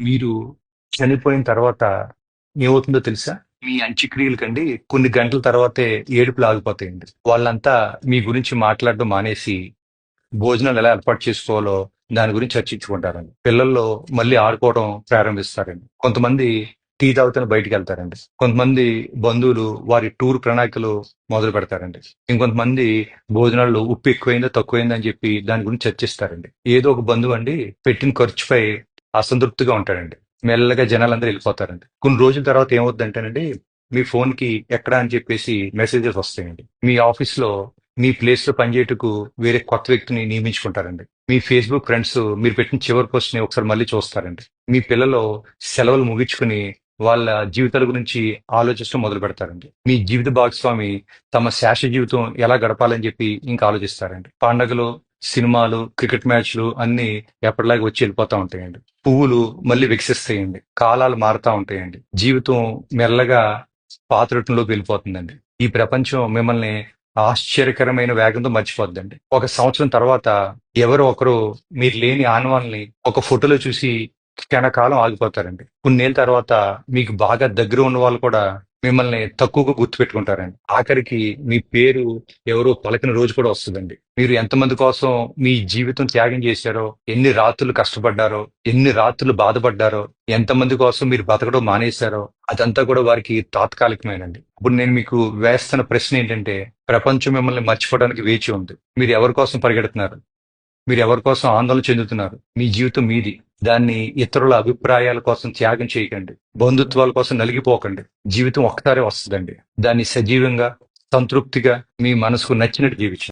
మీరు చనిపోయిన తర్వాత ఏమవుతుందో తెలుసా? మీ అంత్యక్రియలకండి కొన్ని గంటల తర్వాతే ఏడుపులు ఆగిపోతాయండి. వాళ్ళంతా మీ గురించి మాట్లాడడం మానేసి భోజనాలు ఎలా ఏర్పాటు చేసుకోవాలో దాని గురించి చర్చించుకుంటారండి. పిల్లల్లో మళ్ళీ ఆడుకోవడం ప్రారంభిస్తారండి. కొంతమంది టీ తాగుతూనే బయటికి వెళ్తారండి. కొంతమంది బంధువులు వారి టూర్ ప్రణాళికలు మొదలు పెడతారండి. ఇంకొంతమంది భోజనాల్లో ఉప్పు ఎక్కువైందో తక్కువైందో అని చెప్పి దాని గురించి చర్చిస్తారండి. ఏదో ఒక బంధువు అండి పెట్టిన ఖర్చుపై అసంతృప్తిగా ఉంటాడండి. మెల్లగా జనాలందరూ వెళ్ళిపోతారండి. కొన్ని రోజుల తర్వాత ఏమవుతుందంటేనండి మీ ఫోన్కి ఎక్కడ అని చెప్పేసి మెసేజెస్ వస్తాయండి. మీ ఆఫీస్లో మీ ప్లేస్లో పనిచేయటకు వేరే కొత్త వ్యక్తిని నియమించుకుంటారండి. మీ ఫేస్బుక్ ఫ్రెండ్స్ మీరు పెట్టిన చివరి పోస్ట్ని ఒకసారి మళ్ళీ చూస్తారండి. మీ పిల్లలు సెలవులు ముగించుకుని వాళ్ళ జీవితాల గురించి ఆలోచించడం మొదలు పెడతారండి. మీ జీవిత భాగస్వామి తమ శాశ్వత జీవితం ఎలా గడపాలని చెప్పి ఇంకా ఆలోచిస్తారండి. పండగలు సినిమాలు క్రికెట్ మ్యాచ్లు అన్ని ఎప్పటిలాగా వచ్చి వెళ్ళిపోతా ఉంటాయండి. పువ్వులు మళ్ళీ వికసిస్తాయండి. కాలాలు మారుతా ఉంటాయండి. జీవితం మెల్లగా పాతరూపంలోకి వెళ్ళిపోతుందండి. ఈ ప్రపంచం మిమ్మల్ని ఆశ్చర్యకరమైన వేగంతో మర్చిపోద్దండి. ఒక సంవత్సరం తర్వాత ఎవరో ఒకరు మీరు లేని ఆనవాల్ని ఒక ఫోటోలో చూసి క్షణకాలం ఆగిపోతారండి. కొన్నేళ్ళ తర్వాత మీకు బాగా దగ్గర ఉన్న వాళ్ళు కూడా మిమ్మల్ని తక్కువగా గుర్తుపెట్టుకుంటారండి. ఆఖరికి మీ పేరు ఎవరో పలకిన రోజు కూడా వస్తుందండి. మీరు ఎంతమంది కోసం మీ జీవితం త్యాగం చేశారో ఎన్ని రాత్రులు కష్టపడ్డారో ఎన్ని రాత్రులు బాధపడ్డారో ఎంతమంది కోసం మీరు బతకడం మానేశారో అదంతా కూడా వారికి తాత్కాలికమేనండి. ఇప్పుడు నేను మీకు వేస్తున్న ప్రశ్న ఏంటంటే ప్రపంచం మిమ్మల్ని మర్చిపోవడానికి వేచి ఉంది. మీరు ఎవరి కోసం పరిగెడుతున్నారు? మీరు ఎవరి కోసం ఆందోళన చెందుతున్నారు? మీ జీవితం మీది. దాన్ని ఇతరుల అభిప్రాయాల కోసం త్యాగం చేయకండి. బంధుత్వాల కోసం నలిగిపోకండి. జీవితం ఒక్కసారే వస్తుందండి. దాన్ని సజీవంగా సంతృప్తిగా మీ మనసుకు నచ్చినట్టు జీవించండి.